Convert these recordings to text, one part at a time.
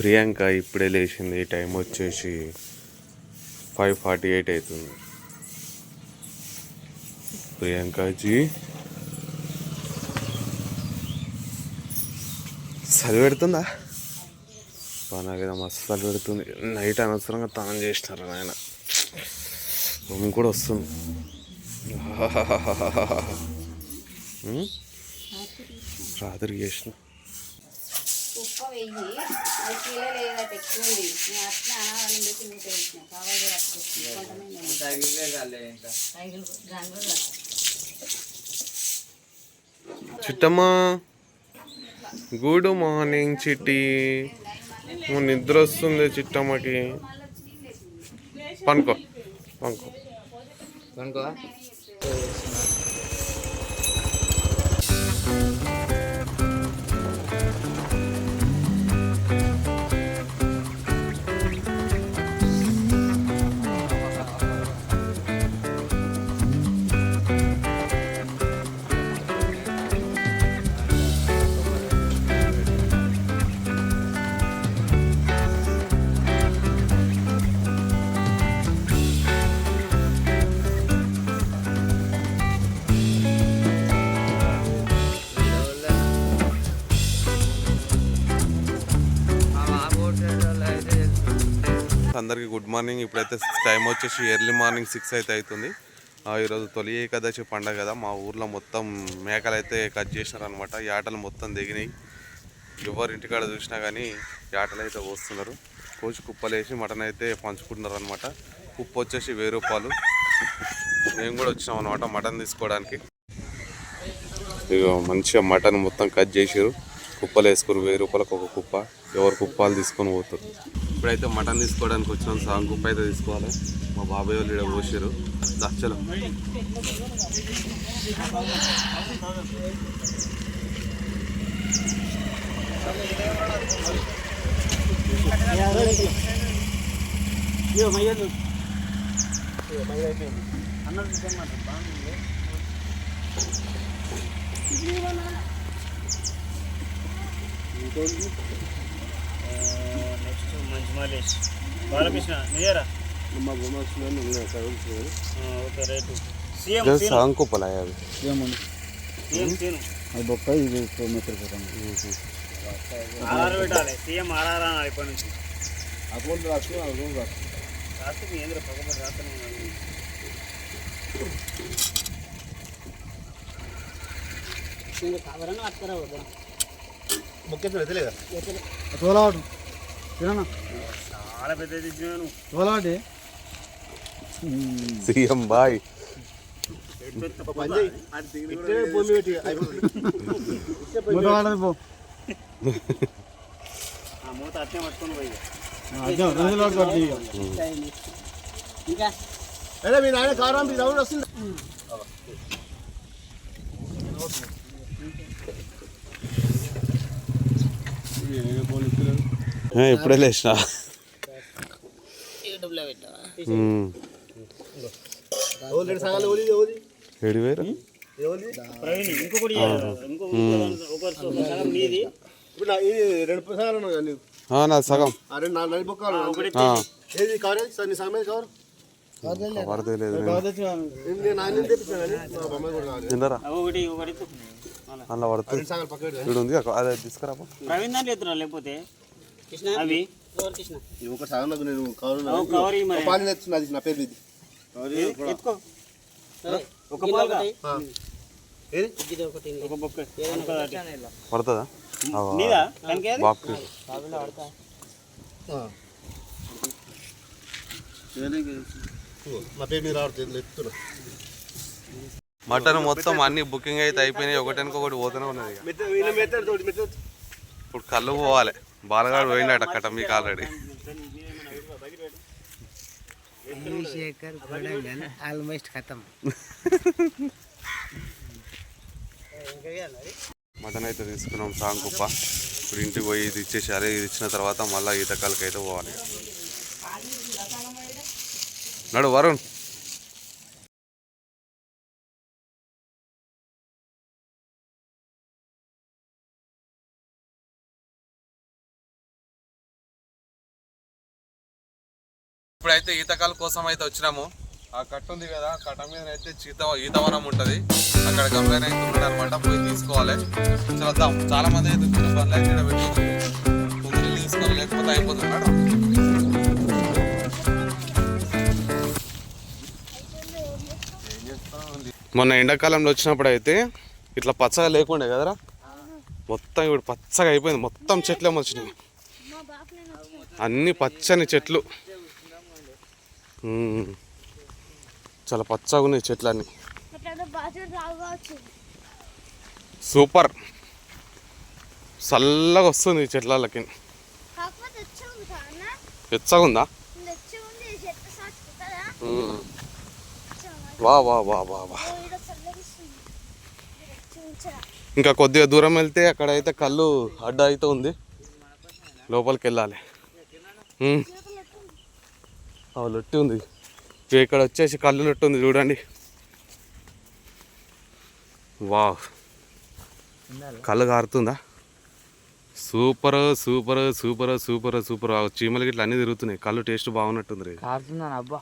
ప్రియాంక ఇప్పుడే లేచింది. టైం వచ్చేసి ఫైవ్ ఫార్టీ ఎయిట్ అవుతుంది. ప్రియాంకజీ. చలి పెడుతుందా? నాకేదో మస్తు చలి పెడుతుంది. నైట్ అనవసరంగా తానం చేసినారు ఆయన రూమ్ కూడా వస్తుంది. రాత్రి చేసిన. ఉప్పు వెయ్యి. అది కిలో లేదట ఎక్కువ ఉంది. నేను అట్లా అనాలని పెట్టి మూట వేసిన కావాలి చిట్టమ్మా గుడ్ మార్నింగ్ చిట్టి. నిద్ర వస్తుంది చిట్టమ్మకి. పనుకో పనుకో. అందరికీ గుడ్ మార్నింగ్. ఇప్పుడైతే టైం వచ్చేసి ఎర్లీ మార్నింగ్ సిక్స్ అయితే అవుతుంది. ఆ, ఈరోజు తొలి ఏకాదశి పండగ కదా. మా ఊర్లో మొత్తం మేకలు అయితే కట్ చేసినారనమాట యాటలు మొత్తం దిగినాయి. ఎవరు ఇంటికాడ చూసినా కానీ యాటలు అయితే పోస్తున్నారు. కోసి కుప్పలేసి మటన్ అయితే పంచుకుంటున్నారు అనమాట కుప్ప వచ్చేసి వెయ్యి రూపాయలు. మేము కూడా వచ్చినాం అనమాట మటన్ తీసుకోవడానికి. ఇగో మంచిగా మటన్ మొత్తం కట్ చేసారు కుప్పలు వేసుకుని వెయ్యి రూపాయలకు ఒక కుప్ప. ఎవరు కుప్పాలు తీసుకొని పోతారు. ఇప్పుడైతే మటన్ తీసుకోవడానికి వచ్చినాం. సాంగ్ కుప్ప అయితే తీసుకోవాలి. మా బాబాయ్ వాళ్ళు ఇక్కడ పోసారు దచ్చలు నెక్స్ట్ మంచి మాలేష్ బాలకృష్ణ నీయరా ఓకే రైట్. సీఎం కుప్పలు అవి సీఎం సీను. అది బొక్క ఇది ఆర్ఆర్ పెట్టాలి. సీఎం ఆర్ఆర్ అనాలి ఇప్పటి నుంచి. అకౌంట్ రాసుకుని అకౌంట్ రాసుకుని. రాస్తే మీ ఏంద్ర తోలవాడు తిననా చాలా పెద్ద ఇచ్చినాను తోలవాటి సీఎం బాయ్. మూతవాడది పో. ఆ మూత అట్నే పట్టుకొని పోయి. అదే రోజులు పడుతుంది ఇక? అదే మీ నాయన కారం మీ రౌండ్ వస్తుంది. ఏ, ఇప్పుడే లేచిన. ఏడు వేరు ప్రవీణ్ ఇంకొకటి ఇయ్యాలి. ఇంకో ఇంకో సగం నీది ఇప్పుడు నా- సగం అలా. పడుతుంది ఉంది అదే తీసుకురా లేకపోతే? అవి? ఒక నేను కవర్ పాలు నా పేరు ఇది. ఒక. పడుతుందా? మటన్ మొత్తం అన్ని బుకింగ్ అయితే అయిపోయినాయి. ఒకటానికి ఒకటి పోతూనే ఉన్నది ఇప్పుడు కళ్ళు పోవాలి. బాలగాడు పోయినాడు అక్కడ మీకు ఆల్రెడీ ఆల్మోస్ట్ కథం మటన్ అయితే తీసుకున్నాం సాంగ్ కుప్ప. ఇప్పుడు ఇంటికి పోయి ఇది ఇచ్చేసారి ఇది ఇచ్చిన తర్వాత మళ్ళీ ఈతకాలకి అయితే పోవాలి. నడు వరుణ్. ఇప్పుడైతే ఈతకాల కోసం అయితే వచ్చినాము. ఆ కట్ట ఉంది కదా కట్ట మీద అయితే చీత ఈతవనం ఉంటుంది. అక్కడ గమలైన అయితే ఉన్నాడు అనమాట పోయి తీసుకోవాలి. చూద్దాం. చాలా మంది అయితే పనులు అయితే ఈడ తీసుకోవాలి లేకపోతే అయిపోతున్నాడు మొన్న ఎండాకాలంలో వచ్చినప్పుడు అయితే ఇట్లా పచ్చగా లేకుండే కదరా? మొత్తం ఇప్పుడు పచ్చగా అయిపోయింది. మొత్తం చెట్లే ఏమొచ్చినాయి అన్ని పచ్చని చెట్లు. చాలా పచ్చగా ఉన్నాయి చెట్లన్నీ. సూపర్. చల్లగా వస్తుంది చెట్లకి వెచ్చగా ఉందా. వా వా వా వా వా. ఇంకా కొద్దిగా దూరం వెళ్తే అక్కడ అయితే కళ్ళు అడ్డ అయితే ఉంది. లోపలికి వెళ్ళాలి. ఆ లొట్టి ఉంది. ఇక ఇక్కడ వచ్చేసి కళ్ళు లొట్టి ఉంది చూడండి. వా కళ్ళు కారుతుందా? Super super super super super. చీమలు గిట్ల అన్నీ తిరుగుతున్నాయి. కళ్ళు టేస్ట్ బాగున్నట్టుంది రే. అబ్బా.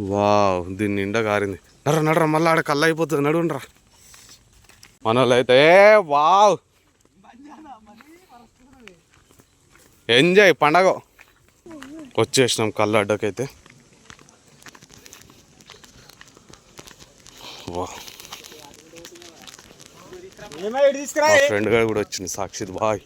వావ్ దీన్ని నిండా కారింది. నడ్ర నడ్ర మళ్ళీ ఆడ కళ్ళు అయిపోతుంది. నడుండ్రా మన వాళ్ళు అయితే ఏ వావ్. ఎంజాయ్ పండగ. వచ్చేసినాం కళ్ళు అడ్డకైతే. ఫ్రెండ్ గారు కూడా వచ్చింది సాక్షిత్ బాయ్.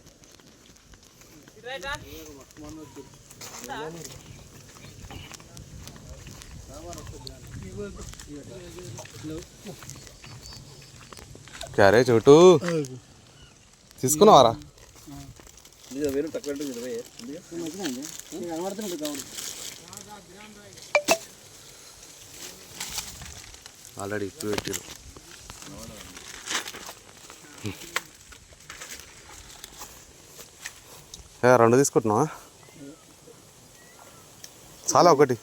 క్యారే చోటు తీసుకున్నావారా? ఆల్రెడీ ఇప్పుడు పెట్టారు. రెండు తీసుకుంటున్నావా? చాలా ఒకటి.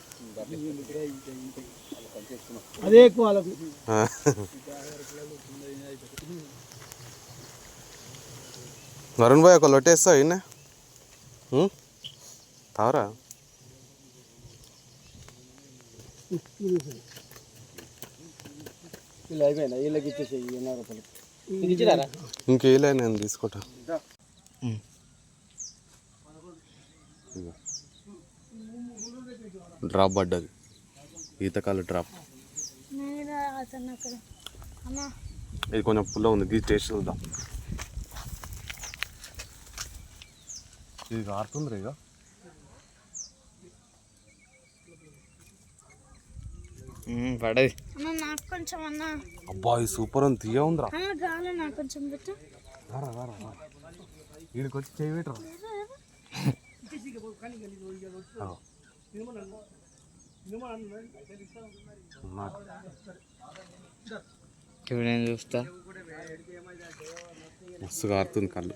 అదే ఎక్కువ వాళ్ళకు ఆ. వరుణ్ భాయ్ ఒక లొట్టేస్తావు ఈయన తావరా ఇంకేలే నేను తీసుకుంటా. డ్రాప్ పడ్డది. ఈతకాలు డ్రాప్. ఇది కొంచెం పుల్ల ఉంది ఇది టేస్ట్ చూద్దాం. ఇది కారుతుంది రేగా పడది. అన్న నాకు కొంచెం అన్న. అబ్బా ఇది సూపర్ ఉంది తీయ ఉందిరా. కొంచెం పెట్టు. రారా రారా వీడికి వచ్చి చేయి పెట్టరా నేను చూస్తా. మస్తు కారుతుంది కళ్ళు.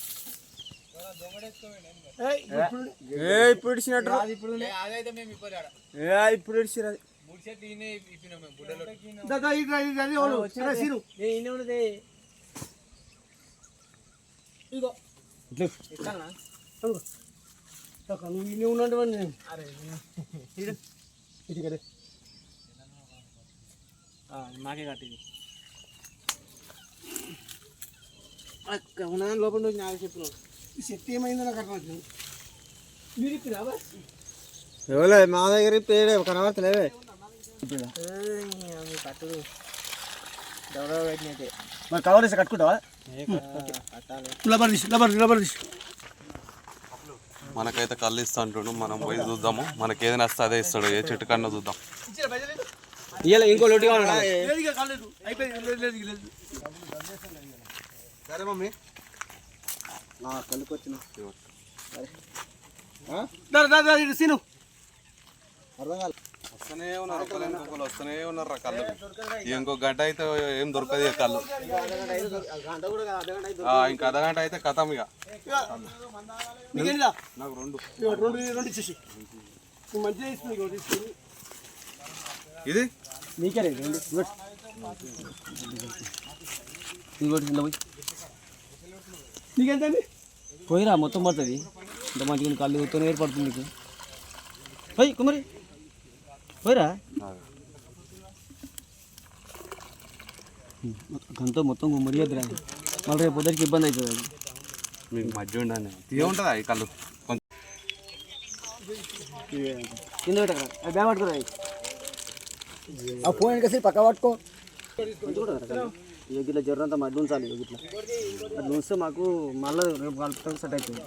సీను. ఇగో ఇట్లా. అడుగు. దాకా నువ్వు ఇన్ని ఉన్నటువంటి. మాకే కట్టింది. అక్కడ ఉన్న లోపల నాకు చెప్పిన ఈ శక్తి ఏమైందో నాకు అర్థం మీరు ఇప్పుడు ఎవలే మా దగ్గర పేడే కనబడతలేవే మరి కవర్ వేసి కట్టుకుంటావా లబర్ తీసి లబర్ లబర్ తీసి మనకైతే కళ్ళు ఇస్తా అంటుండు మనం పోయి చూద్దాము మనకి ఏదైనా వస్తే అదే ఇస్తాడు ఏ చెట్టు కన్నా చూద్దాం ఇవాళ ఇంకో లోటు కావాలి లేదు ఇక కాలేదు అయిపోయింది లేదు లేదు ఇక లేదు సరే మమ్మీ కళ్ళుకి వచ్చిన సీను. వస్తూనే ఉన్నారు ఇంకొకరు వస్తూనే ఉన్నారు రా కళ్ళు ఇంకో గంట అయితే ఏం దొరకదు ఇక కళ్ళు. ఆ, ఇంక అర్ధగంట అయితే కథం ఇక. నాకు రెండు. రెండు ఇచ్చేసి. ఇది? నీకే ఇంకోటి నీకెంతండి? పోయిరా మొత్తం పడుతుంది. ఇంత మంచిగా కళ్ళు ఊతూనే ఏర్పడుతుంది నీకు. పోయి కుమారి పోయిరా. గంత మొత్తం కుమ్మరి వద్దురా మళ్ళీ రేపు పొద్దుకి ఇబ్బంది అవుతుంది అది. మీకు మధ్య ఉండాలి. తీయ ఉంటుందా ఈ కళ్ళు? కొంచెం కింద పెట్టకరా. అది బ్యాగ్ పట్టుకురా ఆ ఫోన్ kasi పక్క పట్టుకో. ఇక ఇట్లా జ్వరం అంతా మడ్డు ఉంచాలి ఇక ఇట్లా అట్లా ఉంచితే మాకు మళ్ళీ రేపు కలుపుతాం సెట్ అవుతుంది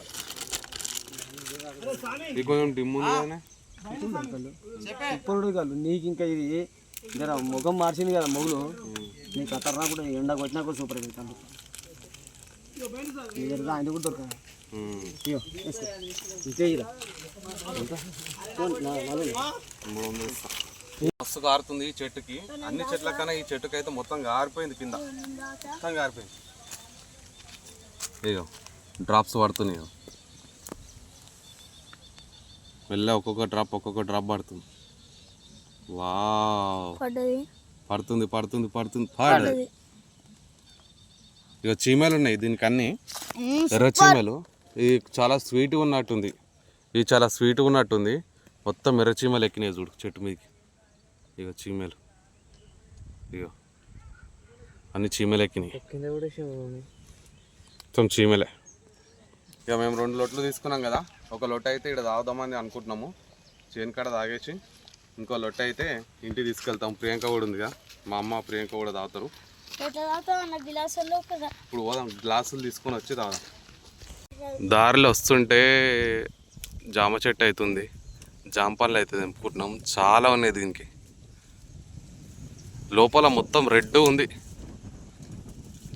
ఇప్పుడు కాదు నీకు ఇంకా ఇది జర ముఖం మార్చింది కదా మొగులు నీకు ఖతర్నా కూడా ఎండకు వచ్చినా కూడా సూపర్ అవుతుంది దగ్గర ఆయన కూడా వేసుకో. ఇంతే ఇస్తా. మస్తు కారుతుంది ఈ చెట్టుకి. అన్ని చెట్ల కన్నా ఈ చెట్టుకి అయితే మొత్తం గారిపోయింది కింద. మొత్తం గారిపోయింది. ఇగో డ్రాప్స్ పడుతున్నాయి. మెల్ల ఒక్కొక్క డ్రాప్ ఒక్కొక్క డ్రాప్ పడుతుంది. పడ్డది. పడుతుంది పడుతుంది పడుతుంది పాడు ఇక చీమలు ఉన్నాయి దీనికి అన్ని ఎర్ర చీమలు. ఇది చాలా స్వీట్గా ఉన్నట్టుంది. ఇది చాలా స్వీట్గా ఉన్నట్టుంది. మొత్తం ఎర్ర చీమలు ఎక్కినాయి చూడు చెట్టు మీదకి. ఇక చీమలు. ఇగో. అన్ని చీమలు ఎక్కినాయి. మొత్తం చీమలే. ఇక మేము రెండు లొట్లు తీసుకున్నాం కదా. ఒక లొట్ట అయితే ఇక్కడ తాగుదామని అనుకుంటున్నాము. చేను కాడ తాగేసి ఇంకో లొట్ట అయితే ఇంటికి తీసుకెళ్తాం. ప్రియాంక కూడా ఉందిగా. మా అమ్మ ప్రియాంక కూడా తాగుతారు. ఇప్పుడు పోదాం. గ్లాసులు తీసుకొని వచ్చి తాగుదాం. దారిలో వస్తుంటే జామ చెట్టు అవుతుంది జామ పళ్ళు అయితే తెంపుకుంటున్నాం. చాలా ఉన్నాయి దీనికి. లోపల మొత్తం రెడ్ ఉంది.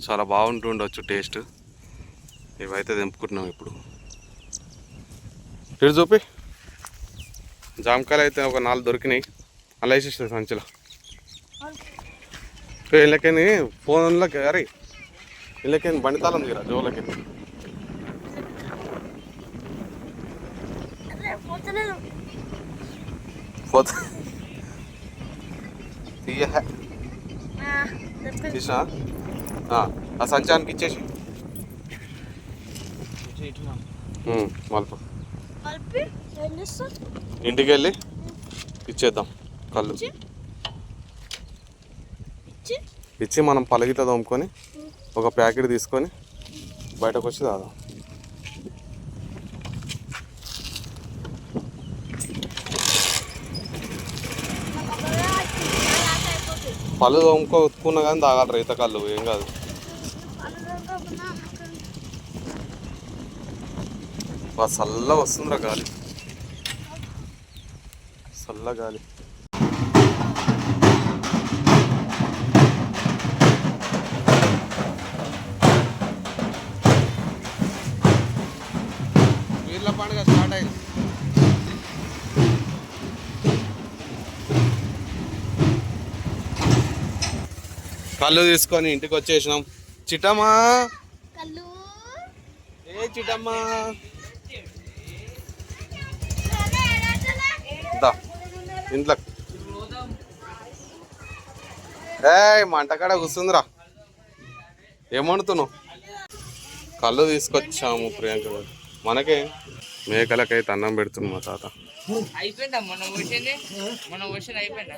చాలా బాగుంటుండొచ్చు టేస్ట్. ఇవైతే తెంపుకుంటున్నాం ఇప్పుడు. ఇటు చూపి. జామకాయలు అయితే ఒక నాలుగు దొరికినాయి. అలా వేసేసాడు సంచిలో. వీళ్ళకని ఫోన్లోకి అరే వీళ్ళకని బండి తాళం తీరా జోలకి పోతా తీయ. తీసా ఆ సంచానికి ఇచ్చేసి. మల్ప. ఇంటికి వెళ్ళి ఇచ్చేద్దాం కళ్ళు. ఇచ్చి? మనం పలగిత తోముకొని ఒక ప్యాకెట్ తీసుకొని బయటకు వచ్చి తాదాం పళ్ళు తోముకోకున్నా కానీ తాగాలి రైత కళ్ళు ఏం కాదు. చల్ల వస్తుందిరా గాలి. చల్ల గాలి. కళ్ళు తీసుకొని ఇంటికి వచ్చేసినాం. చిట్టమ్మా! కళ్ళు. ఏ చిట్టమ్మా! దా ఇంట్లో. ఏ మంటకాడ కూర్చుందిరా. ఏమంటున్నావు కళ్ళు తీసుకొచ్చాము ప్రియాంక గారు. మనకే మేకలకైతే అన్నం పెడుతుంది మా తాత. అయిపోయిందా? మొన్న మొన్న అయిపోయిందా?